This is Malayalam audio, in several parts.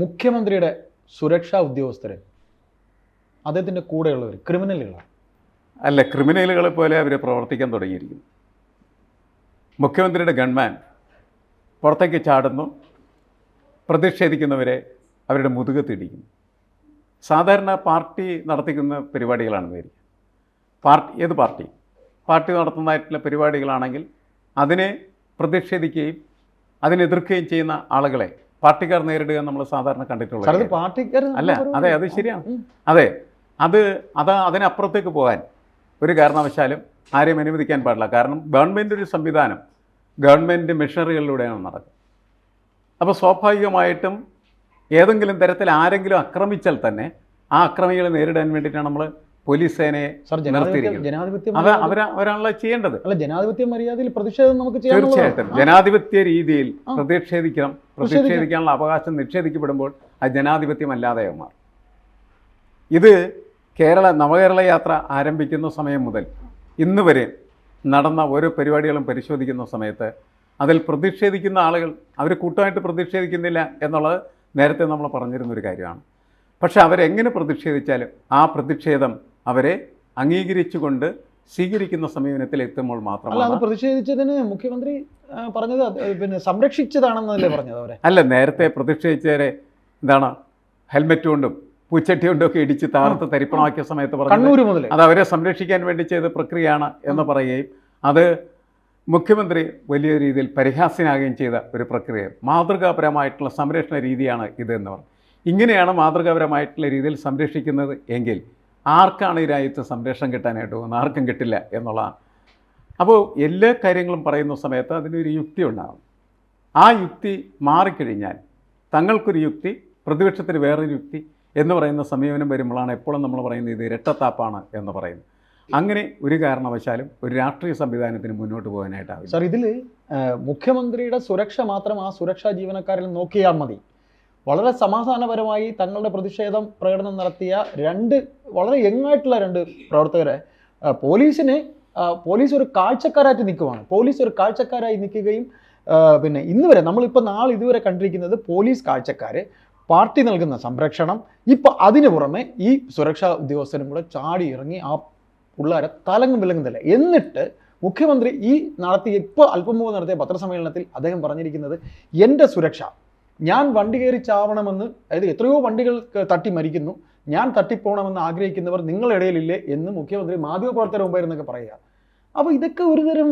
മുഖ്യമന്ത്രിയുടെ സുരക്ഷാ ഉദ്യോഗസ്ഥര് അദ്ദേഹത്തിന്റെ കൂടെയുള്ളവർ ക്രിമിനലുകളാണ്. അല്ല ക്രിമിനലുകളെ പോലെ അവർ പ്രവർത്തിക്കാൻ തുടങ്ങിയിരിക്കുന്നു. മുഖ്യമന്ത്രിയുടെ ഗൺമാൻ പുറത്തേക്ക് ചാടുന്നു പ്രതിഷേധിക്കുന്നവരെ അവരുടെ മുതുകത്തിടിക്കുന്നു സാധാരണ പാർട്ടി നടത്തിക്കുന്ന പരിപാടികളാണ് പേര് പാർട്ടി ഏത് പാർട്ടി? പാർട്ടി നടത്തുന്നതായിട്ടുള്ള പരിപാടികളാണെങ്കിൽ അതിനെ പ്രതിഷേധിക്കുകയും അതിനെതിർക്കുകയും ചെയ്യുന്ന ആളുകളെ പാർട്ടിക്കാർ നേരിടുക നമ്മൾ സാധാരണ കണ്ടിട്ടുള്ളത്. പാർട്ടിക്കാർ അല്ല അതെ അത് ശരിയാണ്. അതെ അത് അത് അതിനപ്പുറത്തേക്ക് പോകാൻ ഒരു കാരണവശാലും ആരെയും അനുവദിക്കാൻ പാടില്ല. കാരണം ഗവൺമെന്റ് ഒരു സംവിധാനം ഗവൺമെന്റ് മെഷീനറികളിലൂടെയാണ് നടക്കുന്നത്. അപ്പോൾ സ്വാഭാവികമായിട്ടും ഏതെങ്കിലും തരത്തിൽ ആരെങ്കിലും ആക്രമിച്ചാൽ തന്നെ ആ അക്രമികളെ നേരിടാൻ വേണ്ടിയിട്ടാണ് നമ്മൾ പോലീസ് സേനയെ നിർത്തിയിരിക്കുന്നത്. അവരാണല്ലോ ചെയ്യേണ്ടത്. അല്ല ജനാധിപത്യ മര്യാദയിൽ പ്രതിഷേധം നമുക്ക്. തീർച്ചയായിട്ടും. ജനാധിപത്യ രീതിയിൽ പ്രതിഷേധിക്കണം. പ്രതിഷേധിക്കാനുള്ള അവകാശം നിഷേധിക്കപ്പെടുമ്പോൾ അത് ജനാധിപത്യമല്ലാതെയാവും മാറും. ഇത് കേരള നവകേരള യാത്ര ആരംഭിക്കുന്ന സമയം മുതൽ ഇന്ന് വരെ നടന്ന ഓരോ പരിപാടികളും പരിശോധിക്കുന്ന സമയത്ത് അതിൽ പ്രതിഷേധിക്കുന്ന ആളുകൾ അവർ കൂട്ടമായിട്ട് പ്രതിഷേധിക്കുന്നില്ല എന്നുള്ളത് നേരത്തെ നമ്മൾ പറഞ്ഞിരുന്നൊരു കാര്യമാണ്. പക്ഷേ അവരെങ്ങനെ പ്രതിഷേധിച്ചാലും ആ പ്രതിഷേധം അവരെ അംഗീകരിച്ചുകൊണ്ട് സ്വീകരിക്കുന്ന സമീപനത്തിൽ എത്തുമ്പോൾ മാത്രമാണ്. പ്രതിഷേധിച്ചതിന് മുഖ്യമന്ത്രി പറഞ്ഞത് പിന്നെ സംരക്ഷിച്ചതാണെന്നല്ലേ പറഞ്ഞത് അവരെ? അല്ല നേരത്തെ പ്രതിഷേധിച്ചവരെ എന്താണ് ഹെൽമെറ്റ് കൊണ്ടും പൂച്ചട്ടി കൊണ്ടും ഒക്കെ ഇടിച്ച് താർത്ത് തരിപ്പണമാക്കിയ സമയത്ത് പറഞ്ഞു അത് അവരെ സംരക്ഷിക്കാൻ വേണ്ടി ചെയ്ത പ്രക്രിയയാണ് എന്ന് പറയുകയും അത് മുഖ്യമന്ത്രി വലിയ രീതിയിൽ പരിഹാസ്യനാകുകയും ചെയ്ത ഒരു പ്രക്രിയ. മാതൃകാപരമായിട്ടുള്ള സംരക്ഷണ രീതിയാണ് ഇതെന്ന് പറഞ്ഞു. ഇങ്ങനെയാണ് മാതൃകാപരമായിട്ടുള്ള രീതിയിൽ സംരക്ഷിക്കുന്നത് എങ്കിൽ ആർക്കാണ് ഈ രാജ്യത്ത് സംരക്ഷണം കിട്ടാനായിട്ട് പോകുന്നത്? ആർക്കും കിട്ടില്ല എന്നുള്ളതാണ് അപ്പോൾ എല്ലാ കാര്യങ്ങളും പറയുന്ന സമയത്ത് അതിനൊരു യുക്തി ഉണ്ടാകും ആ യുക്തി മാറിക്കഴിഞ്ഞാൽ തങ്ങൾക്കൊരു യുക്തി പ്രതിപക്ഷത്തിന് വേറൊരു യുക്തി എന്ന് പറയുന്ന സമീപനം വരുമ്പോഴാണ് എപ്പോഴും നമ്മൾ പറയുന്നത് ഇത് ഇരട്ടത്താപ്പാണ് എന്ന് പറയുന്നത്. അങ്ങനെ ഒരു കാരണവശാലും ഒരു രാഷ്ട്രീയ സംവിധാനത്തിന് മുന്നോട്ട് പോകാനായിട്ടാവും സാർ ഇതിൽ മുഖ്യമന്ത്രിയുടെ സുരക്ഷ മാത്രം ആ സുരക്ഷാ ജീവനക്കാരിൽ നോക്കിയാൽ മതി. വളരെ സമാധാനപരമായി തങ്ങളുടെ പ്രതിഷേധം പ്രകടനം നടത്തിയ രണ്ട് വളരെ യങ്ങായിട്ടുള്ള രണ്ട് പ്രവർത്തകരെ പോലീസിനെ പോലീസ് ഒരു കാഴ്ചക്കാരായിട്ട് നിൽക്കുവാണ്. പോലീസ് ഒരു കാഴ്ചക്കാരായി നിൽക്കുകയും പിന്നെ ഇന്ന് വരെ നമ്മളിപ്പോൾ നാളെ ഇതുവരെ കണ്ടിരിക്കുന്നത് പോലീസ് കാഴ്ചക്കാർ പാർട്ടി നൽകുന്ന സംരക്ഷണം ഇപ്പം അതിനു പുറമെ ഈ സുരക്ഷാ ഉദ്യോഗസ്ഥരും കൂടെ ചാടി ഇറങ്ങി ആ പിള്ളേരെ തലങ്ങും വിലങ്ങുന്നില്ല എന്നിട്ട് മുഖ്യമന്ത്രി ഈ നടത്തിയ ഇപ്പോൾ അല്പം മുമ്പ് നടത്തിയ പത്രസമ്മേളനത്തിൽ അദ്ദേഹം പറഞ്ഞിരിക്കുന്നത് എന്റെ സുരക്ഷ ഞാൻ വണ്ടി കയറി ചാവണമെന്ന് അതായത് എത്രയോ വണ്ടികൾ തട്ടി മരിക്കുന്നു. ഞാൻ തട്ടിപ്പോണമെന്ന് ആഗ്രഹിക്കുന്നവർ നിങ്ങളുടെ ഇടയിലില്ലേ എന്ന് മുഖ്യമന്ത്രി മാധ്യമപ്രവർത്തകർ മുമ്പായിരുന്നൊക്കെ പറയുക. അപ്പോൾ ഇതൊക്കെ ഒരുതരം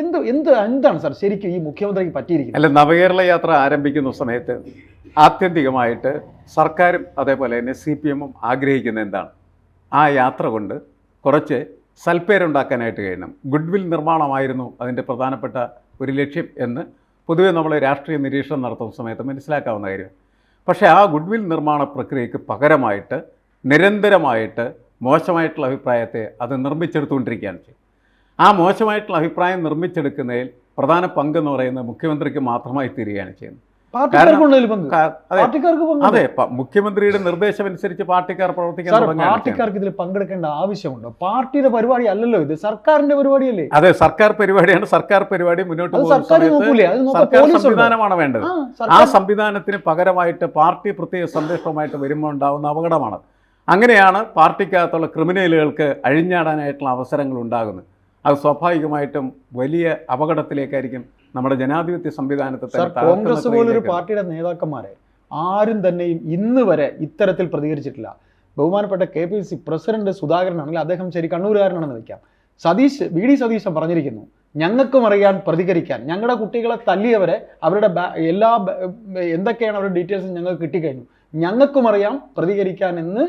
എന്ത് എന്ത് എന്താണ് സാർ ശരിക്കും ഈ മുഖ്യമന്ത്രിക്ക് പറ്റിയിരിക്കുന്നത്? അല്ല നവകേരള യാത്ര ആരംഭിക്കുന്ന സമയത്ത് ആത്യന്തികമായിട്ട് സർക്കാരും അതേപോലെ തന്നെ സി പി എമ്മും ആഗ്രഹിക്കുന്ന എന്താണ്? ആ യാത്ര കൊണ്ട് കുറച്ച് സൽപ്പേരുണ്ടാക്കാനായിട്ട് കഴിയണം. ഗുഡ്വിൽ നിർമ്മാണമായിരുന്നു അതിന്റെ പ്രധാനപ്പെട്ട ഒരു ലക്ഷ്യം എന്ന് പൊതുവെ നമ്മൾ രാഷ്ട്രീയ നിരീക്ഷണം നടത്തുന്ന സമയത്ത് മനസ്സിലാക്കാവുന്ന കാര്യം. പക്ഷേ ആ ഗുഡ്വിൽ നിർമ്മാണ പ്രക്രിയയ്ക്ക് പകരമായിട്ട് നിരന്തരമായിട്ട് മോശമായിട്ടുള്ള അഭിപ്രായത്തെ അത് നിർമ്മിച്ചെടുത്തുകൊണ്ടിരിക്കുകയാണ് ചെയ്യും ആ മോശമായിട്ടുള്ള അഭിപ്രായം നിർമ്മിച്ചെടുക്കുന്നതിൽ പ്രധാന പങ്കെന്ന് പറയുന്നത് മുഖ്യമന്ത്രിക്ക് മാത്രമായി തീരുകയാണ് ചെയ്യുന്നത്. അതെ. മുഖ്യമന്ത്രിയുടെ നിർദ്ദേശം അനുസരിച്ച് പാർട്ടിക്കാർ പ്രവർത്തിക്കാൻ. പാർട്ടിക്കാർക്ക് ഇതിൽ പങ്കെടുക്കേണ്ട ആവശ്യമുണ്ടോ? പാർട്ടിയുടെ പരിപാടി അല്ലല്ലോ ഇത്. സർക്കാരിന്റെ പരിപാടിയല്ലേ? അതെ സർക്കാർ പരിപാടിയാണ്. സർക്കാർ പരിപാടി മുന്നോട്ട് സർക്കാർ സംവിധാനമാണ് വേണ്ടത്. ആ, സംവിധാനത്തിന് പകരമായിട്ട് പാർട്ടി പ്രത്യേക സംരക്ഷണമായിട്ട് വരുമ്പോൾ ഉണ്ടാവുന്ന അപകടമാണ്. അങ്ങനെയാണ് പാർട്ടിക്കകത്തുള്ള ക്രിമിനലുകൾക്ക് അഴിഞ്ഞാടാനായിട്ടുള്ള അവസരങ്ങൾ ഉണ്ടാകുന്നത്. അത് സ്വാഭാവികമായിട്ടും വലിയ അപകടത്തിലേക്കായിരിക്കും നമ്മുടെ ജനാധിപത്യ സംവിധാനത്തെ കോൺഗ്രസ് പോലൊരു പാർട്ടിയുടെ നേതാക്കന്മാരെ ആരും തന്നെയും ഇന്ന് വരെ ഇത്തരത്തിൽ പ്രതികരിച്ചിട്ടില്ല. ബഹുമാനപ്പെട്ട കെ പി സി പ്രസിഡന്റ് സുധാകരനാണെങ്കിൽ അദ്ദേഹം ശരി കണ്ണൂരുകാരനാണെന്ന് വെക്കാം സതീഷ് വി ഡി സതീശൻ പറഞ്ഞിരിക്കുന്നു ഞങ്ങൾക്കും അറിയാൻ പ്രതികരിക്കാൻ. ഞങ്ങളുടെ കുട്ടികളെ തല്ലിയവരെ അവരുടെ എല്ലാ എന്തൊക്കെയാണ് അവരുടെ ഡീറ്റെയിൽസ് ഞങ്ങൾക്ക് കിട്ടിക്കഴിഞ്ഞു. ഞങ്ങൾക്കും അറിയാം പ്രതികരിക്കാൻ എന്ന്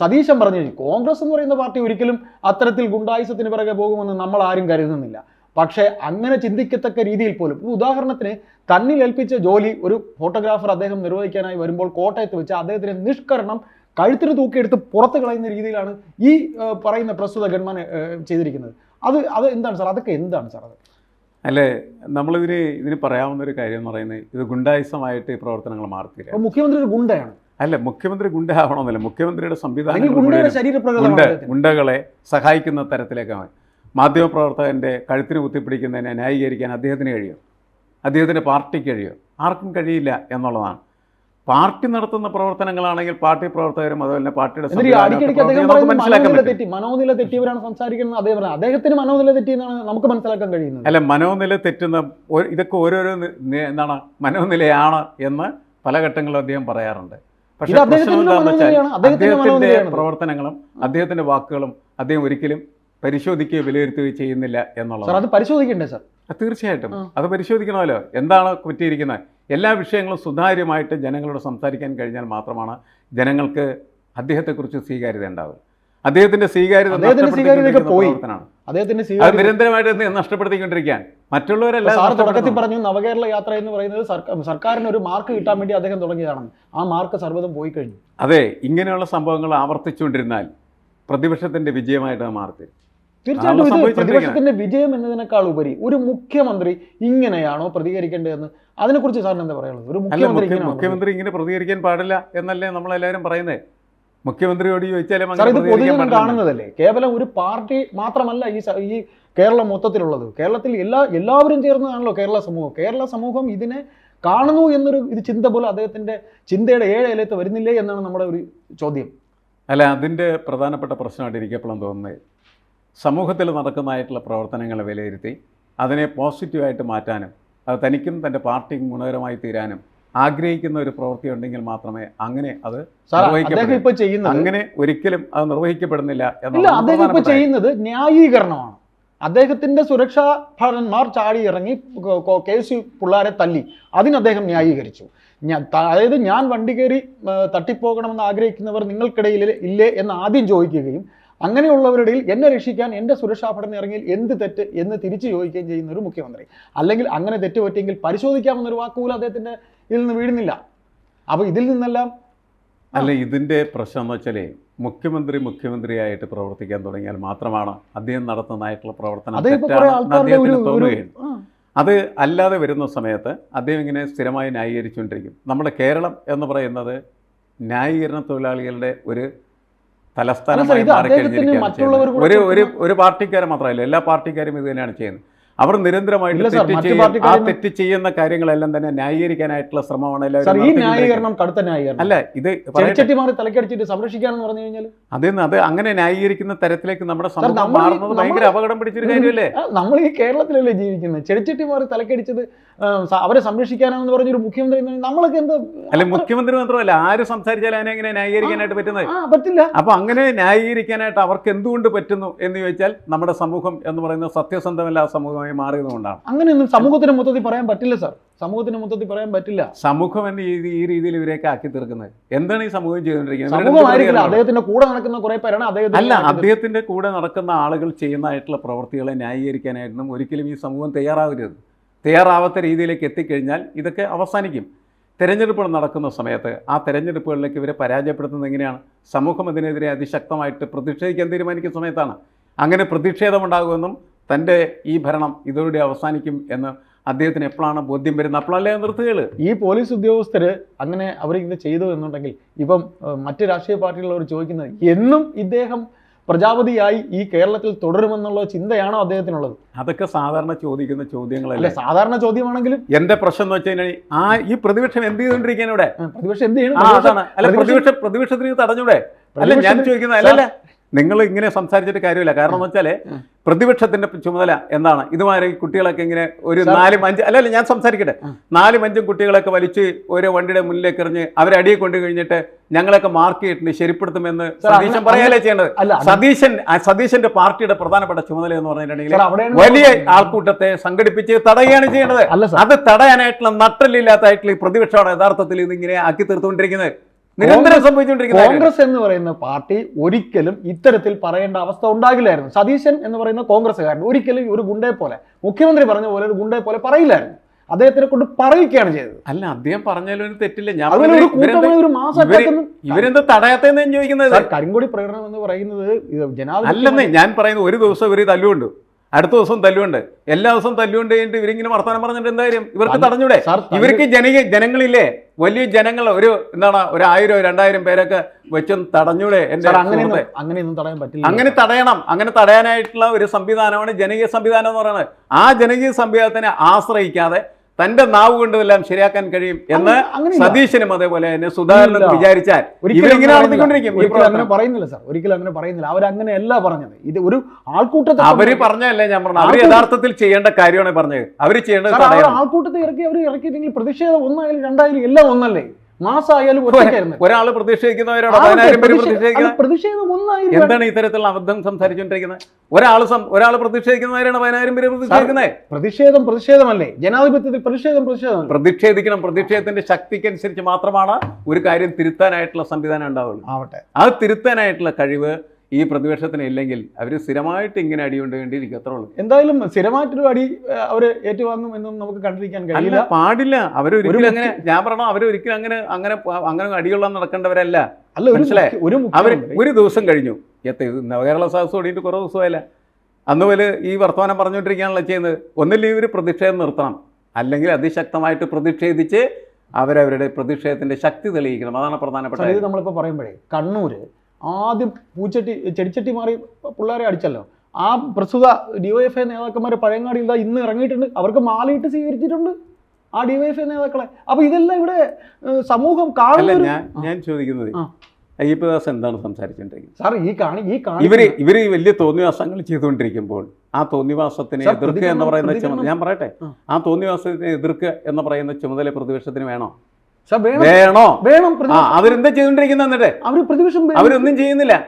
സതീശൻ പറഞ്ഞു കോൺഗ്രസ് എന്ന് പറയുന്ന പാർട്ടി ഒരിക്കലും അത്തരത്തിൽ ഗുണ്ടായുസത്തിന് പിറകെ പോകുമെന്ന് നമ്മൾ ആരും കരുതുന്നില്ല. പക്ഷേ അങ്ങനെ ചിന്തിക്കത്തക്ക രീതിയിൽ പോലും. ഉദാഹരണത്തിന് തന്നിൽ ഏൽപ്പിച്ച ജോലി ഒരു ഫോട്ടോഗ്രാഫർ അദ്ദേഹം നിർവഹിക്കാനായി വരുമ്പോൾ കോട്ടയത്ത് വെച്ച് അദ്ദേഹത്തിന് നിഷ്കരണം കഴുത്തിന് തൂക്കിയെടുത്ത് പുറത്ത് കളയുന്ന രീതിയിലാണ് ഈ പറയുന്ന പ്രസ്തുത ഗൺമാൻ ചെയ്തിരിക്കുന്നത്. അത് അത് എന്താണ് സാർ? അതൊക്കെ എന്താണ് സാർ അത്? അല്ലേ നമ്മളിതിന് ഇതിന് പറയാവുന്ന ഒരു കാര്യം എന്ന് പറയുന്നത് ഇത് ഗുണ്ടായുസമായിട്ട് ഈ പ്രവർത്തനങ്ങൾ മാറത്തില്ല മുഖ്യമന്ത്രി ഒരു ഗുണ്ടയാണ്. അല്ല മുഖ്യമന്ത്രി ഗുണ്ട ആവണമെന്നല്ല മുഖ്യമന്ത്രിയുടെ സംവിധാനം. ഗുണ്ടകളെ സഹായിക്കുന്ന തരത്തിലേക്കാണ് മാധ്യമപ്രവർത്തകന്റെ കഴുത്തിന് കുത്തിപ്പിടിക്കുന്നതിനെ ന്യായീകരിക്കാൻ അദ്ദേഹത്തിന് കഴിയും. അദ്ദേഹത്തിന്റെ പാർട്ടിക്ക് കഴിയും. ആർക്കും കഴിയില്ല എന്നുള്ളതാണ്. പാർട്ടി നടത്തുന്ന പ്രവർത്തനങ്ങളാണെങ്കിൽ പാർട്ടി പ്രവർത്തകരും അതുപോലെ പാർട്ടിയുടെ മനോനില തെറ്റി മനോനില തെറ്റിയവരാണ് സംസാരിക്കുന്നത്. അദ്ദേഹം അദ്ദേഹത്തിന് മനോനില തെറ്റി എന്നാണ് നമുക്ക് മനസ്സിലാക്കാൻ കഴിയുന്നത്. അല്ല മനോനില തെറ്റുന്ന ഇതൊക്കെ ഓരോരോ എന്താണ് മനോനിലയാണ് എന്ന് പല ഘട്ടങ്ങളിലും അദ്ദേഹം പറയാറുണ്ട്. പക്ഷേ പ്രശ്നം എന്താണെന്ന് വെച്ചാൽ അദ്ദേഹത്തിന്റെ പ്രവർത്തനങ്ങളും അദ്ദേഹത്തിന്റെ വാക്കുകളും അദ്ദേഹം ഒരിക്കലും പരിശോധിക്കുകയോ വിലയിരുത്തുകയോ ചെയ്യുന്നില്ല സാർ എന്നുള്ളത് അത് പരിശോധിക്കണ്ടേ സാർ? തീർച്ചയായിട്ടും. അത് പരിശോധിക്കണമല്ലോ. എന്താണ് പറ്റിയിരിക്കുന്നത്? എല്ലാ വിഷയങ്ങളും സുതാര്യമായിട്ട് ജനങ്ങളോട് സംസാരിക്കാൻ കഴിഞ്ഞാൽ മാത്രമാണ് ജനങ്ങൾക്ക് അദ്ദേഹത്തെക്കുറിച്ച് സ്വീകാര്യത ഉണ്ടാവുക. അദ്ദേഹത്തിന്റെ സ്വീകാര്യത അത് നിരന്തരമായിട്ട് നഷ്ടപ്പെടുത്തിക്കൊണ്ടിരിക്കാൻ മറ്റുള്ളവരെല്ലാം സാർ തുടക്കത്തിൽ പറഞ്ഞു നവകേരള യാത്ര എന്ന് പറയുന്നത് സർക്കാരിന് ഒരു മാർക്ക് കിട്ടാൻ വേണ്ടി അദ്ദേഹം തുടങ്ങിയതാണ്. ആ മാർക്ക് സർവതും പോയി കഴിഞ്ഞു. അതെ ഇങ്ങനെയുള്ള സംഭവങ്ങൾ ആവർത്തിച്ചുകൊണ്ടിരുന്നാൽ പ്രതിപക്ഷത്തിന്റെ വിജയമായിട്ട് മാർക്ക്. തീർച്ചയായിട്ടും ഇത് പ്രതിപക്ഷത്തിന്റെ വിജയം എന്നതിനേക്കാൾ ഉപരി ഒരു മുഖ്യമന്ത്രി ഇങ്ങനെയാണോ പ്രതികരിക്കേണ്ടതെന്ന് അതിനെക്കുറിച്ച് സാറിന് എന്താ പറയാനുള്ളത്? ഒരു മുഖ്യമന്ത്രി മുഖ്യമന്ത്രി ഇങ്ങനെ പ്രതികരിക്കാൻ പാടില്ല എന്നല്ലേ നമ്മളെല്ലാവരും പറയുന്നത് മുഖ്യമന്ത്രിയോട് ചോദിച്ചാലും ഇത് പൊതുജനം കാണുന്നതല്ലേ? കേവലം ഒരു പാർട്ടി മാത്രമല്ല ഈ ഈ കേരളം മൊത്തത്തിലുള്ളത്. കേരളത്തിൽ എല്ലാ എല്ലാവരും ചേർന്നതാണല്ലോ കേരള സമൂഹം. കേരള സമൂഹം ഇതിനെ കാണുന്നു എന്നൊരു ഇത് ചിന്ത പോലെ അദ്ദേഹത്തിന്റെ ചിന്തയുടെ ഏഴ് ഇലത്ത് വരുന്നില്ലേ എന്നാണ് നമ്മുടെ ഒരു ചോദ്യം. അല്ല അതിന്റെ പ്രധാനപ്പെട്ട പ്രശ്നമായിട്ട് ഇരിക്കപ്പോഴാണ് തോന്നുന്നത്. സമൂഹത്തിൽ നടക്കുന്നതായിട്ടുള്ള പ്രവർത്തനങ്ങളെ വിലയിരുത്തി അതിനെ പോസിറ്റീവായിട്ട് മാറ്റാനും അത് തനിക്കും തന്റെ പാർട്ടിക്കും ഗുണകരമായി തീരാനും ആഗ്രഹിക്കുന്ന ഒരു പ്രവൃത്തി ഉണ്ടെങ്കിൽ മാത്രമേ അങ്ങനെ അത് സാർ അദ്ദേഹം നിർവഹിക്കപ്പെടൂ. ഇപ്പൊ അങ്ങനെ ഒരിക്കലും അത് നിർവഹിക്കപ്പെടുന്നില്ല ഇല്ല അദ്ദേഹം ഇപ്പൊ പ്രധാനപ്പെട്ട കാര്യം. ചെയ്യുന്നത് ന്യായീകരണമാണ്. അദ്ദേഹത്തിന്റെ സുരക്ഷാ ഭടന്മാർ ചാടി ഇറങ്ങി കൊ- സി. പിള്ളേരെ തല്ലി. അതിന് അദ്ദേഹം ന്യായീകരിച്ചു. അതായത് ഞാൻ വണ്ടി കയറി തട്ടിപ്പോകണമെന്ന് ആഗ്രഹിക്കുന്നവർ നിങ്ങൾക്കിടയിൽ ഇല്ലേ എന്ന് ആദ്യം ചോദിക്കുകയും അങ്ങനെയുള്ളവരുടെ എന്നെ രക്ഷിക്കാൻ എന്റെ സുരക്ഷാ ഭടൻ ഇറങ്ങി എന്ത് തെറ്റ് എന്ന് തിരിച്ചു ചോദിക്കുകയും ചെയ്യുന്ന ഒരു മുഖ്യമന്ത്രി. അല്ലെങ്കിൽ അങ്ങനെ തെറ്റ് പറ്റിയെങ്കിൽ പരിശോധിക്കാമെന്നൊരു വാക്കുപോലും അദ്ദേഹത്തിന്റെ ഇതിൽ നിന്ന് വീഴുന്നില്ല. അപ്പോൾ ഇതിൽ നിന്നെല്ലാം അല്ല ഇതിന്റെ പ്രശ്നം എന്ന് വെച്ചാൽ മുഖ്യമന്ത്രി മുഖ്യമന്ത്രിയായിട്ട് പ്രവർത്തിക്കാൻ തുടങ്ങിയാൽ മാത്രമാണ് അദ്ദേഹം നടത്തുന്നതായിട്ടുള്ള പ്രവർത്തനം അദ്ദേഹത്തിന് അത് അല്ലാതെ വരുന്ന സമയത്ത് അദ്ദേഹം ഇങ്ങനെ സ്ഥിരമായി ന്യായീകരിച്ചുകൊണ്ടിരിക്കും. നമ്മുടെ കേരളം എന്ന് പറയുന്നത് ന്യായീകരണ തൊഴിലാളികളുടെ ഒരു തലസ്ഥാനമായി മാറിക്കഴിഞ്ഞിരിക്കുകയാണ് ഒരു ഒരു ഒരു പാർട്ടിക്കാരെ മാത്രമല്ല എല്ലാ പാർട്ടിക്കാരും ഇത് തന്നെയാണ് ചെയ്യുന്നത്. അവർ നിരന്തരമായിട്ട് തെറ്റ് ചെയ്യും ആ തെറ്റ് ചെയ്യുന്ന കാര്യങ്ങളെല്ലാം തന്നെ ന്യായീകരിക്കാനായിട്ടുള്ള ശ്രമമാണ് എല്ലാവരും ഈ നടത്തിക്കൊണ്ടിരിക്കുന്നത്. ന്യായീകരണം കടുത്ത ന്യായീകരണം. അല്ല ഇത് തലക്കടിച്ചിട്ട് സംരക്ഷിക്കാന്ന് പറഞ്ഞു കഴിഞ്ഞാൽ അതെന്ന് അത് അങ്ങനെ ന്യായീകരിക്കുന്ന തരത്തിലേക്ക് നമ്മുടെ സമൂഹം മാറുന്നത് ഭയങ്കര അപകടം പിടിച്ചൊരു കാര്യമല്ലേ? നമ്മൾ ഈ കേരളത്തിലല്ലേ ജീവിക്കുന്നത്? ചെടിച്ചട്ടിമാർ തലക്കടിച്ചത് അവരെ സംരക്ഷിക്കാനാണെന്ന് പറഞ്ഞൊരു മുഖ്യമന്ത്രി നമ്മളൊക്കെ എന്ത് അല്ല മുഖ്യമന്ത്രി മാത്രമല്ല ആര് സംസാരിച്ചാലും അതിനെ എങ്ങനെ ന്യായീകരിക്കാനായിട്ട് പറ്റുന്നത്? പറ്റില്ല. അപ്പൊ അങ്ങനെ ന്യായീകരിക്കാനായിട്ട് അവർക്ക് എന്തുകൊണ്ട് പറ്റുന്നു എന്ന് ചോദിച്ചാൽ നമ്മുടെ സമൂഹം എന്ന് പറയുന്ന സത്യസന്ധമല്ലാത്ത സമൂഹമായി മാറിയതുകൊണ്ടാണ്. അങ്ങനെയൊന്നും സമൂഹത്തിന് മൊത്തത്തിൽ പറയാൻ പറ്റില്ല സാർ. സമൂഹത്തിന് മൊത്തത്തിൽ പറയാൻ പറ്റില്ല. സമൂഹം എന്ന ഈ രീതിയിൽ ഇവരെയൊക്കെ ആക്കി തീർക്കുന്നത്. എന്താണ് ഈ സമൂഹം ചെയ്തുകൊണ്ടിരിക്കുന്നത്? അദ്ദേഹത്തിന്റെ കൂടെ നടക്കുന്ന കുറെ പേരാണ് അല്ല അദ്ദേഹത്തിന്റെ കൂടെ നടക്കുന്ന ആളുകൾ ചെയ്യുന്നതായിട്ടുള്ള പ്രവൃത്തികളെ ന്യായീകരിക്കാനായിട്ടും ഒരിക്കലും ഈ സമൂഹം തയ്യാറാവരുത്. തയ്യാറാവാത്ത രീതിയിലേക്ക് എത്തിക്കഴിഞ്ഞാൽ ഇതൊക്കെ അവസാനിക്കും. തെരഞ്ഞെടുപ്പുകൾ നടക്കുന്ന സമയത്ത് ആ തെരഞ്ഞെടുപ്പുകളിലേക്ക് ഇവരെ പരാജയപ്പെടുത്തുന്നത് എങ്ങനെയാണ്? സമൂഹം ഇതിനെതിരെ അതിശക്തമായിട്ട് പ്രതിഷേധിക്കാൻ തീരുമാനിക്കുന്ന സമയത്താണ്. അങ്ങനെ പ്രതിഷേധമുണ്ടാകുമെന്നും തന്റെ ഈ ഭരണം ഇതോടെ അവസാനിക്കും എന്ന് അദ്ദേഹത്തിന് എപ്പോഴാണ് ബോധ്യം വരുന്നത്? അപ്പോഴല്ലേ നിർത്തുകൾ ഈ പോലീസ് ഉദ്യോഗസ്ഥർ അങ്ങനെ അവർ ഇത് ചെയ്തു എന്നുണ്ടെങ്കിൽ ഇപ്പം മറ്റു മറ്റ് രാഷ്ട്രീയ പാർട്ടികളുള്ളവർ ചോദിക്കുന്നത് എന്നും ഇദ്ദേഹം പ്രജാപതിയായി ഈ കേരളത്തിൽ തുടരുമെന്നുള്ള ചിന്തയാണോ അദ്ദേഹത്തിനുള്ളത്? അതൊക്കെ സാധാരണ ചോദിക്കുന്ന അല്ലെ ചോദ്യങ്ങളല്ലേ സാധാരണ ചോദ്യമാണെങ്കിലും എന്റെ പ്രശ്നം എന്ന് വെച്ച് കഴിഞ്ഞാൽ ആ ഈ പ്രതിപക്ഷം എന്ത് ചെയ്തുകൊണ്ടിരിക്കുകയാണ് ഇവിടെ? പ്രതിപക്ഷം എന്ത് ചെയ്യണം? പ്രതിപക്ഷം- പ്രതിപക്ഷത്തിന് തടഞ്ഞൂടെ? അല്ല ഞാൻ ചോദിക്കുന്ന ചോദിക്കുന്നത് അല്ല അല്ല നിങ്ങൾ ഇങ്ങനെ സംസാരിച്ചിട്ട് കാര്യമില്ല. കാരണം എന്ന് വെച്ചാൽ ഉം. പ്രതിപക്ഷത്തിന്റെ ചുമതല എന്താണ്? ഇതുമാതിരി കുട്ടികളൊക്കെ ഇങ്ങനെ ഒരു നാലും അഞ്ച് അല്ല അല്ല ഞാൻ സംസാരിക്കട്ടെ. നാലും അഞ്ചും കുട്ടികളൊക്കെ വലിച്ച് ഓരോ വണ്ടിയുടെ മുന്നിലേക്ക് എറിഞ്ഞ് അവരെ അടിയെ കൊണ്ടു കഴിഞ്ഞിട്ട് ഞങ്ങളൊക്കെ മാർക്ക് ചെയ്തിട്ടുണ്ട്. ശരിപ്പെടുത്തുമെന്ന് സതീശൻ പറയാനല്ലേ ചെയ്യേണ്ടത്? സതീശൻ സതീശന്റെ പാർട്ടിയുടെ പ്രധാനപ്പെട്ട ചുമതല എന്ന് പറഞ്ഞിട്ടുണ്ടെങ്കിൽ വലിയ ആൾക്കൂട്ടത്തെ സംഘടിപ്പിച്ച് തടയുകയാണ് ചെയ്യേണ്ടത്. അത് തടയാനായിട്ടുള്ള നട്ടലില്ലാത്തായിട്ടുള്ള ഈ പ്രതിപക്ഷമാണ് യഥാർത്ഥത്തിൽ ഇത് ഇങ്ങനെ ആക്കി തീർത്തുകൊണ്ടിരിക്കുന്നത്. നിരന്തരം സംഭവിച്ചുകൊണ്ടിരിക്കുന്നത് കോൺഗ്രസ് എന്ന് പറയുന്ന പാർട്ടി ഒരിക്കലും ഇത്തരത്തിൽ പറയേണ്ട അവസ്ഥ ഉണ്ടാകില്ലായിരുന്നു. സതീശൻ എന്ന് പറയുന്ന കോൺഗ്രസ്സുകാരൻ ഒരിക്കലും ഒരു ഗുണ്ടയെ പോലെ മുഖ്യമന്ത്രി പറഞ്ഞ പോലെ ഒരു ഗുണ്ടയെ പോലെ പറയില്ലായിരുന്നു. അദ്ദേഹത്തിനെ കൊണ്ട് പറയുകയാണ് ചെയ്തത്. അല്ല അദ്ദേഹം പറഞ്ഞാലും ഒരു തെറ്റില്ല. ഞാൻ ഇവരെന്ത് ചോദിക്കുന്നത്? കരിങ്കൊടി പ്രകടനം എന്ന് പറയുന്നത് അല്ലെന്നേ ഞാൻ പറയുന്നത് ഒരു ദിവസം ഇവർ തല്ലുകൊണ്ട് അടുത്ത ദിവസം തല്ലുണ്ട് എല്ലാ ദിവസവും തല്ലുകൊണ്ട് കഴിഞ്ഞിട്ട് ഇവരിങ്ങനെ വർത്തമാനം പറഞ്ഞിട്ട് എന്തായാലും ഇവർക്ക് തടഞ്ഞൂടെ? ഇവർക്ക് ജനങ്ങൾ ജനങ്ങളില്ലേ? വലിയ ജനങ്ങൾ ഒരു എന്താണ് ഒരു ആയിരം രണ്ടായിരം പേരൊക്കെ വെച്ചും തടഞ്ഞൂടെ എന്റെ അങ്ങനെ അങ്ങനെയൊന്നും തടയാൻ പറ്റില്ല. അങ്ങനെ തടയണം. അങ്ങനെ തടയാനായിട്ടുള്ള ഒരു സംവിധാനമാണ് ജനകീയ സംവിധാനം എന്ന് പറയുന്നത്. ആ ജനകീയ സംവിധാനത്തിനെ ആശ്രയിക്കാതെ തന്റെ നാവ് കൊണ്ട് എല്ലാം ശരിയാക്കാൻ കഴിയും എന്ന് സതീശനും അതേപോലെ തന്നെ സുധാകരനും. വിചാരിച്ചാൽ ഒരിക്കലും നടത്തിക്കൊണ്ടിരിക്കും ഒരിക്കലും അങ്ങനെ പറയുന്നില്ല സാർ. ഒരിക്കലും അങ്ങനെ പറയുന്നില്ല. അവരങ്ങനെയല്ല പറഞ്ഞത്. ഇത് ഒരു ആൾക്കൂട്ടത്തെ അവർ പറഞ്ഞല്ലേ ഞാൻ പറഞ്ഞു അവർ യഥാർത്ഥത്തിൽ ചെയ്യേണ്ട കാര്യമാണ് പറഞ്ഞത്. അവർ ചെയ്യേണ്ടത് അവർ ആൾക്കൂട്ടത്തെ ഇറക്കി അവർ ഇറക്കിയിട്ടെങ്കിൽ പ്രതിഷേധം ഒന്നായാലും രണ്ടായാലും എല്ലാം ഒന്നല്ലേ? മാസമായാലും ഒറ്റയ്ക്കായിരുന്നു. ഒരാൾ പ്രതിഷേധിക്കുന്നവരോട് ആവട്ടെ, പതിനായിരം പേര് പ്രതിഷേ- പ്രതിഷേധിക്കുന്ന അത് പ്രതിഷേധം ഒന്നായാലും എന്താണ് ഇത്തരത്തിലുള്ള അബദ്ധം സംസാരിച്ചുകൊണ്ടിരിക്കുന്നത്? ഒരാൾ ഒരാൾ പ്രതിഷേധിക്കുന്നവരാണ് പതിനായിരം പേര് പ്രതിഷേധിക്കുന്നത് പ്രതിഷേധം പ്രതിഷേധമല്ലേ? ജനാധിപത്യത്തിൽ പ്രതിഷേധം പ്രതിഷേധം പ്രതിഷേധിക്കണം പ്രതിഷേധത്തിന്റെ ശക്തിക്കനുസരിച്ച് മാത്രമാണ് ഒരു കാര്യം തിരുത്താനായിട്ടുള്ള സംവിധാനം ഉണ്ടാവുള്ളൂ. ആവട്ടെ. അത് തിരുത്താനായിട്ടുള്ള കഴിവ് ഈ പ്രതിപക്ഷത്തിന് ഇല്ലെങ്കിൽ അവർ സ്ഥിരമായിട്ട് ഇങ്ങനെ അടികൊണ്ടേണ്ടിയിരിക്കും അത്രേ ഉള്ളൂ. എന്തായാലും സ്ഥിരമായിട്ടൊരു അടി അവർ ഏറ്റുവാങ്ങും എന്നും നമുക്ക് കണ്ടിരിക്കാൻ കഴിയില്ല. പാടില്ല. അവരൊരിക്കലും ഒരിക്കലും അങ്ങനെ ഞാൻ പറഞ്ഞ അവരൊരിക്കലും അങ്ങനെ അങ്ങനെ അങ്ങനെ അടികൊള്ളാൻ നടക്കേണ്ടവരല്ല. അല്ല ഒരു മനസ്സിലായോ? അവർ ഒരു ദിവസം കഴിഞ്ഞു. എത്ര നവകേരള സദസ് ഓടിയിട്ട് കുറേ ദിവസമായില്ല. അന്ന് പോലെ ഈ വർത്തമാനം പറഞ്ഞുകൊണ്ടിരിക്കുകയാണല്ലോ ചെയ്യുന്നത്. ഒന്നില്ല ഇവർ പ്രതിഷേധം നിർത്തണം. അല്ലെങ്കിൽ അതിശക്തമായിട്ട് പ്രതിഷേധിച്ച് അവരവരുടെ പ്രതിഷേധത്തിന്റെ ശക്തി തെളിയിക്കണം. അതാണ് പ്രധാനപ്പെട്ട. നമ്മളിപ്പോൾ പറയുമ്പോഴേ കണ്ണൂര് ആദ്യം പൂച്ചട്ടി ചെടിച്ചട്ടി മാറി പിള്ളേരെ അടിച്ചല്ലോ. ആ പ്രസ്തുത ഡിവൈഎഫ്ഐ നേതാക്കന്മാർ പഴയങ്ങാടി ഇതാ ഇന്ന് ഇറങ്ങിയിട്ടുണ്ട്. അവർക്ക് മാലയിട്ട് സ്വീകരിച്ചിട്ടുണ്ട് ആ ഡിവൈഎഫ്ഐ നേതാക്കളെ. അപ്പൊ ഇതെല്ലാം ഇവിടെ സമൂഹം കാണുന്നില്ല കാണുന്ന ഞാൻ ഞാൻ ചോദിക്കുന്നത്. അയ്യപ്പദാസ് എന്താണ് സംസാരിച്ചുകൊണ്ടിരിക്കുന്നത് സാർ ഈ കാണി ഈ കാണി ഇവർ ഇവർ ഈ വലിയ തോന്നിവാസങ്ങൾ ചെയ്തുകൊണ്ടിരിക്കുമ്പോൾ ആ തോന്നിവാസത്തിനെ എതിർക്കുക എന്ന് പറയുന്ന ചുമതല ഞാൻ പറയട്ടെ. ആ. തോന്നിവാസത്തിനെ എതിർക്കുക എന്ന് പറയുന്ന ചുമതല പ്രതിപക്ഷത്തിന് വേണോ? വേണം. വേണോ. അവരെന്താ ചെയ്തോണ്ടിരിക്കുന്ന എന്നിട്ട്? അവർ പ്രതിപക്ഷം. അവരൊന്നും ചെയ്യുന്നില്ല.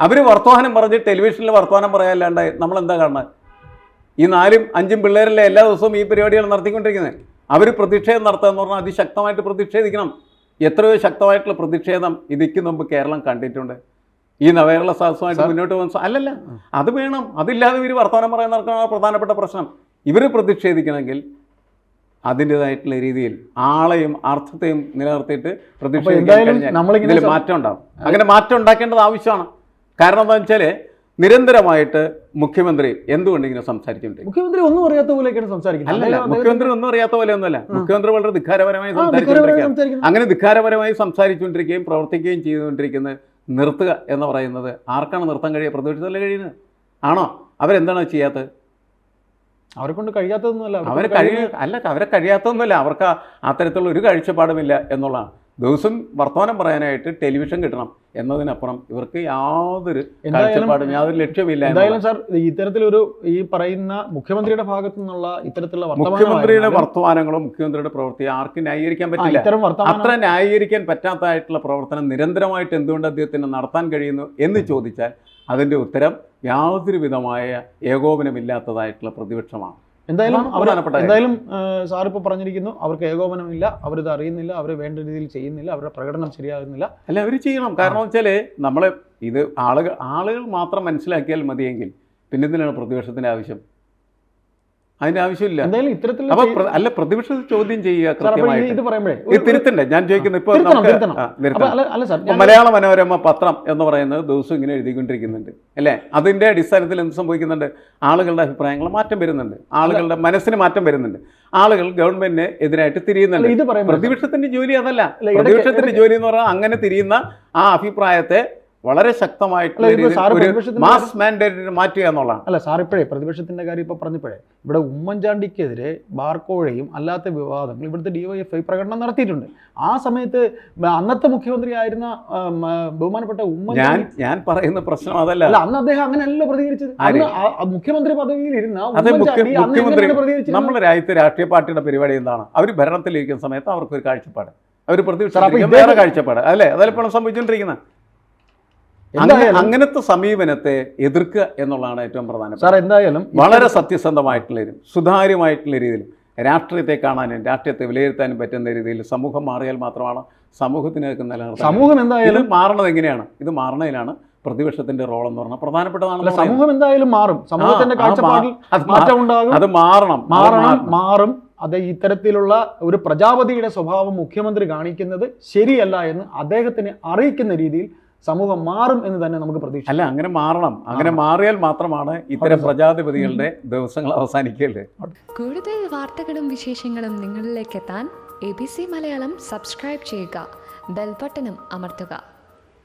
അവർ വർത്തമാനം പറഞ്ഞ് ടെലിവിഷനിൽ വർത്തമാനം പറയാല്ലാണ്ട് നമ്മൾ എന്താ കാണുന്നത് ഈ നാലും അഞ്ചും പിള്ളേരല്ലേ എല്ലാ ദിവസവും ഈ പരിപാടികൾ നടത്തിക്കൊണ്ടിരിക്കുന്നത് അവർ പ്രതിഷേധം നടത്തുക എന്ന് പറഞ്ഞാൽ അതിശക്തമായിട്ട് പ്രതിഷേധിക്കണം. എത്രയോ ശക്തമായിട്ടുള്ള പ്രതിഷേധം ഇതിക്ക് മുമ്പ് കേരളം കണ്ടിട്ടുണ്ട്. ഈ നവകേരള സാഹസമായിട്ട് മുന്നോട്ട് പോകുന്ന അല്ലല്ല. അത് വേണം. അതില്ലാതെ ഇവർ വർത്തമാനം പറയാൻ നടക്കുന്ന പ്രധാനപ്പെട്ട പ്രശ്നം. ഇവർ പ്രതിഷേധിക്കണമെങ്കിൽ അതിന്റെതായിട്ടുള്ള രീതിയിൽ ആളെയും അർത്ഥത്തെയും നിലനിർത്തിയിട്ട് ഇതിൽ മാറ്റം ഉണ്ടാവും. അങ്ങനെ മാറ്റം ഉണ്ടാക്കേണ്ടത് ആവശ്യമാണ്. കാരണം എന്താണെന്ന് വെച്ചാൽ നിരന്തരമായിട്ട് മുഖ്യമന്ത്രി എന്തുകൊണ്ട് ഇങ്ങനെ സംസാരിക്കുന്നുണ്ട് മുഖ്യമന്ത്രി ഒന്നും അറിയാത്ത പോലെയൊക്കെയാണ് സംസാരിക്കുന്നത്. അദ്ദേഹം- മുഖ്യമന്ത്രി ഒന്നും അറിയാത്ത പോലെ ഒന്നുമല്ല മുഖ്യമന്ത്രി വളരെ ധിക്കാരപരമായി സംസാരിച്ചുകൊണ്ടിരിക്കുകയാണ്. അങ്ങനെ ധിക്കാരപരമായി സംസാരിച്ചുകൊണ്ടിരിക്കുകയും പ്രവർത്തിക്കുകയും ചെയ്തുകൊണ്ടിരിക്കുന്നത് നിർത്തുക എന്ന് പറയുന്നത് ആർക്കാണ് നിർത്താൻ കഴിയുക? പ്രതിപക്ഷത്തല്ലേ കഴിയുന്നത്? ആണോ? അവരെന്താണ് ചെയ്യാത്തത്? അവരെ കൊണ്ട് കഴിയാത്തതൊന്നുമല്ല അവരെ കഴിയ അല്ല അവരെ കഴിയാത്തതൊന്നുമല്ല. അവർക്ക് അത്തരത്തിലുള്ള ഒരു കാഴ്ചപ്പാടുമില്ല എന്നുള്ളതാണ്. ദിവസം വർത്തമാനം പറയാനായിട്ട് ടെലിവിഷൻ കിട്ടണം എന്നതിനപ്പുറം ഇവർക്ക് യാതൊരു കാഴ്ചപ്പാടും യാതൊരു ലക്ഷ്യമില്ല എന്തായാലും. സാർ ഇത്തരത്തിലൊരു ഈ പറയുന്ന മുഖ്യമന്ത്രിയുടെ ഭാഗത്തു നിന്നുള്ള ഇത്തരത്തിലുള്ള മുഖ്യമന്ത്രിയുടെ വർത്തമാനങ്ങളും മുഖ്യമന്ത്രിയുടെ പ്രവൃത്തി ആർക്കും ന്യായീകരിക്കാൻ പറ്റില്ല. അത്ര ന്യായീകരിക്കാൻ പറ്റാത്തതായിട്ടുള്ള പ്രവർത്തനം നിരന്തരമായിട്ട് എന്തുകൊണ്ട് അദ്ദേഹത്തിന് നടത്താൻ കഴിയുന്നു എന്ന് ചോദിച്ചാൽ അതിന്റെ ഉത്തരം യാതൊരു വിധമായ ഏകോപനമില്ലാത്തതായിട്ടുള്ള പ്രതിപക്ഷമാണ്. എന്തായാലും അവർ എന്തായാലും സാർ ഇപ്പോൾ പറഞ്ഞിരിക്കുന്നു അവർക്ക് ഏകോപനമില്ല അവരിത് അറിയുന്നില്ല അവർ വേണ്ട രീതിയിൽ ചെയ്യുന്നില്ല അവരുടെ പ്രകടനം ശരിയാകുന്നില്ല. അല്ല അവർ ചെയ്യണം. കാരണം വെച്ചാൽ നമ്മൾ ഇത് ആളുകൾ ആളുകൾ മാത്രം മനസ്സിലാക്കിയാൽ മതിയെങ്കിൽ പിന്നെന്തിനാണ് പ്രതിപക്ഷത്തിന്റെ ആവശ്യം? അതിന്റെ ആവശ്യമില്ല. എന്തായാലും ഇത്തരത്തിൽ അപ്പൊ അല്ല പ്രതിപക്ഷം ചോദ്യം ചെയ്യുക കൃത്യമായിട്ട്. ഇത് പറയുമ്പോഴേ തിരുത്തണ്ടേ. ഞാൻ ചോദിക്കുന്നത് ഇപ്പൊ നമുക്ക് മലയാള മനോരമ പത്രം എന്ന് പറയുന്നത് ദിവസം ഇങ്ങനെ എഴുതിക്കൊണ്ടിരിക്കുന്നുണ്ട്. അല്ലേ? അതിന്റെ അടിസ്ഥാനത്തിൽ എന്ത് സംഭവിക്കുന്നുണ്ട്? ആളുകളുടെ അഭിപ്രായങ്ങൾ മാറ്റം വരുന്നുണ്ട്. ആളുകളുടെ മനസ്സിന് മാറ്റം വരുന്നുണ്ട്. ആളുകൾ ഗവൺമെന്റിന് എതിരായിട്ട് തിരിയുന്നുണ്ട്. ഇത് പ്രതിപക്ഷത്തിന്റെ ജോലി അതല്ല. പ്രതിപക്ഷത്തിന്റെ ജോലി എന്ന് പറഞ്ഞാൽ അങ്ങനെ തിരിയുന്ന ആ അഭിപ്രായത്തെ വളരെ ശക്തമായിട്ടുള്ള മാസ് മാൻഡേറ്റ് മാറ്റുക എന്നുള്ളതാണ്. അല്ല സാർ ഇപ്പോഴേ പ്രതിപക്ഷത്തിന്റെ കാര്യം ഇപ്പൊ പറഞ്ഞപ്പോഴേ ഇവിടെ ഉമ്മൻചാണ്ടിക്കെതിരെ ബാർക്കോഴയും അല്ലാത്ത വിവാദങ്ങൾ ഇവിടുത്തെ ഡിവൈഎഫ്ഐ പ്രകടനം നടത്തിയിട്ടുണ്ട്. ആ സമയത്ത് അന്നത്തെ മുഖ്യമന്ത്രി ആയിരുന്ന ബഹുമാനപ്പെട്ട ഉമ്മൻ ഉമ്മൻചാണ്ടി ഞാൻ പറയുന്ന പ്രശ്നം അതല്ല. അല്ല അന്ന് അദ്ദേഹം അങ്ങനെയല്ല പ്രതികരിച്ചത്. മുഖ്യമന്ത്രി പദവിയിൽ ഇരുന്ന നമ്മുടെ രാജ്യത്തെ രാഷ്ട്രീയ പാർട്ടിയുടെ പരിപാടി എന്താണ്? അവർ ഭരണത്തിലിരിക്കുന്ന സമയത്ത് അവർക്ക് ഒരു കാഴ്ചപ്പാട് അവർ പ്രതിപക്ഷം കാഴ്ചപ്പാട്. അല്ലേ? അതല്ലിപ്പോഴും സംഭവിച്ചുകൊണ്ടിരിക്കുന്നത് അങ്ങനെ എന്തായാലും അങ്ങനത്തെ സമീപനത്തെ എതിർക്കുക എന്നുള്ളതാണ് ഏറ്റവും സാർ പ്രധാനപ്പെട്ടത് എന്തായാലും വളരെ സത്യസന്ധമായിട്ടുള്ള രീതിയിൽ സുതാര്യമായിട്ടുള്ള രീതിയിൽ രാഷ്ട്രീയത്തെ കാണാനും രാഷ്ട്രീയത്തെ വിലയിരുത്താനും പറ്റുന്ന രീതിയിൽ സമൂഹം മാറിയാൽ മാത്രമാണ് സമൂഹത്തിന് നിലനിർത്തുന്നത് സമൂഹം എന്തായാലും മാറണത് എങ്ങനെയാണ്? ഇത് മാറണതിലാണ് പ്രതിപക്ഷത്തിന്റെ റോൾ എന്ന് പറഞ്ഞാൽ പ്രധാനപ്പെട്ടതാണ് സമൂഹം എന്തായാലും മാറും. സമൂഹത്തിന്റെ കാഴ്ചപ്പാടിൽ അത് മാറ്റം ഉണ്ടാകും. അത് മാറണം. മാറണം മാറും. അത് ഇത്തരത്തിലുള്ള ഒരു പ്രജാപതിയുടെ സ്വഭാവം മുഖ്യമന്ത്രി കാണിക്കുന്നത് ശരിയല്ല എന്ന് അദ്ദേഹത്തിന് അറിയിക്കുന്ന രീതിയിൽ സമൂഹം മാറും എന്ന് തന്നെ നമുക്ക് പ്രതീക്ഷിക്കാം. അല്ല അങ്ങനെ മാറണം. അങ്ങനെ മാറിയാൽ മാത്രമാണ് ഇത്തരം പ്രജാധിപതികളുടെ ദിവസങ്ങൾ അവസാനിക്കുകയല്ലേ കൂടുതൽ വാർത്തകളും വിശേഷങ്ങളും നിങ്ങളിലേക്ക് എത്താൻ A B C Malayalam subscribe ചെയ്യുക. ബെൽബട്ടനും അമർത്തുക.